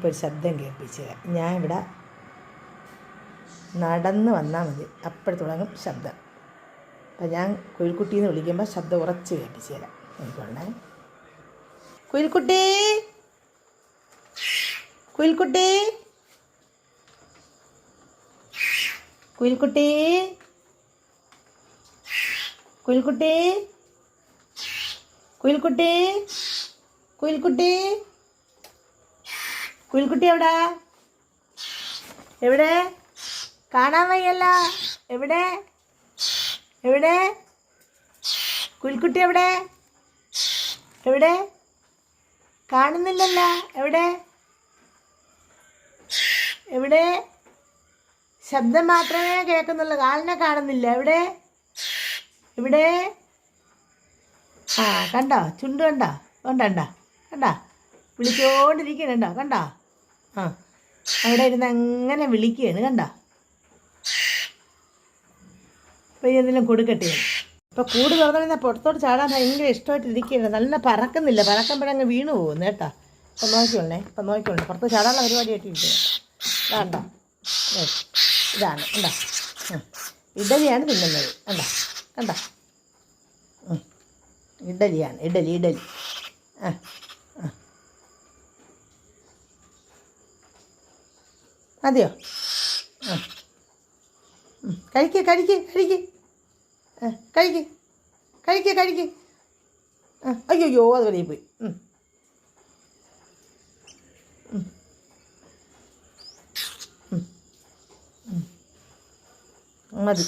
ഇപ്പോൾ ഒരു ശബ്ദം കേൾപ്പിച്ചു ഞാൻ ഇവിടെ നടന്ന് വന്നാൽ മതി. അപ്പോൾ തുടങ്ങും ശബ്ദം. അപ്പം ഞാൻ കുയിൽക്കുട്ടിന്ന് വിളിക്കുമ്പോൾ ശബ്ദം ഉറച്ച് കേൾപ്പിച്ചു തരാം. എനിക്കൊണ്ടേ കുയിൽക്കുട്ടി! കുയിൽക്കുട്ടി! കുയിൽക്കുട്ടി! കുയിൽക്കുട്ടി! കുയിൽക്കുട്ടി! കുയിൽക്കുട്ടി! കുയിൽക്കുട്ടി എവിടെ? എവിടെ? കാണാൻ വയ്യല്ല. എവിടെ? എവിടെ? കുയിൽക്കുട്ടി എവിടെ? എവിടെ? കാണുന്നില്ലല്ല. എവിടെ? എവിടെ? ശബ്ദം മാത്രമേ കേൾക്കുന്നുള്ളൂ. കാലിനെ കാണുന്നില്ല. എവിടെ? എവിടെ? ആ കണ്ടോ? ചുണ്ട് കണ്ടോ? കണ്ടോ? കണ്ടോ കണ്ടാ? വിളിച്ചോണ്ടിരിക്കണുണ്ടോ കണ്ടോ? അവിടെ ഇരുന്ന് അങ്ങനെ വിളിക്കുകയാണ് കണ്ട? അപ്പോൾ എന്തെങ്കിലും കൊടുക്കട്ടെ? ഇപ്പോൾ കൂട് തുറന്നിരുന്ന പുറത്തോട്ട് ചാടാൻ ഭയങ്കര ഇഷ്ടമായിട്ട് ഇരിക്കുകയാണ്. നല്ല പറക്കുന്നില്ല. പറക്കുമ്പോഴങ്ങ് വീണു പോകുന്നു കേട്ടാ? ഇപ്പൊ നോക്കിക്കൊള്ളേ ഇപ്പൊ നോക്കിക്കൊള്ളേ പുറത്ത് ചാടാനുള്ള പരിപാടിയായിട്ട് ഇരിക്കുക വേണ്ട ഇതാണ് ഉം. ഇഡലിയാണ് തിന്നുന്നത്. കണ്ടോ? കണ്ടോ. ഇഡലിയാണ്. ഇഡലി ഇഡലി. ആ. മതിയോ ആ. ഉം. കഴിക്ക് കഴിക്ക് കഴിക്ക്. ആ കഴിക്ക്. കഴിക്ക് കഴിക്ക്. ആ അയ്യോ അത് വലിയ പോയി. മതി.